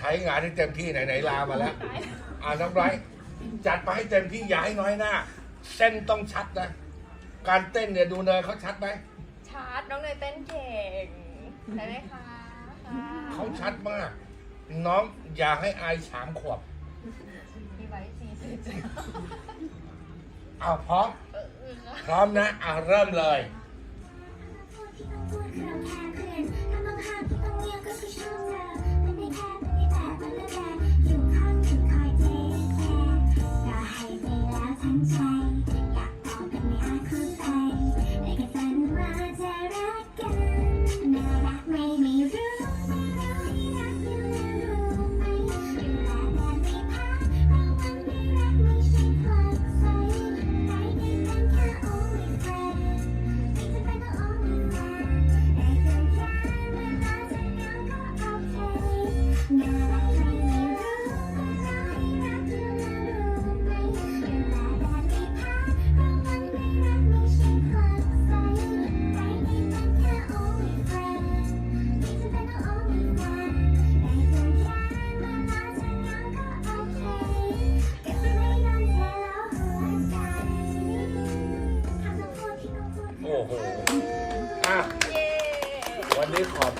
ใช้งานให้เต็มที่ไหนๆลามาแล้ว อ่าน้องไบรท์จัดไปให้เต็มที่อย่าให้น้อยหน้า เส้นต้องชัดนะ การเต้นเนี่ยดูเนยเขาชัดไหมชาร์จน้องเนยเต้นเก่งใช่ไหมคะค่ะเขาชัดมาก น้องอย่าให้อายสามขวบมีไว้สี่สิบเอาพร้อม เออเออค่ะพร้อมนะ อ่าเริ่มเลย โอ้โหอะวันนี้ขอบ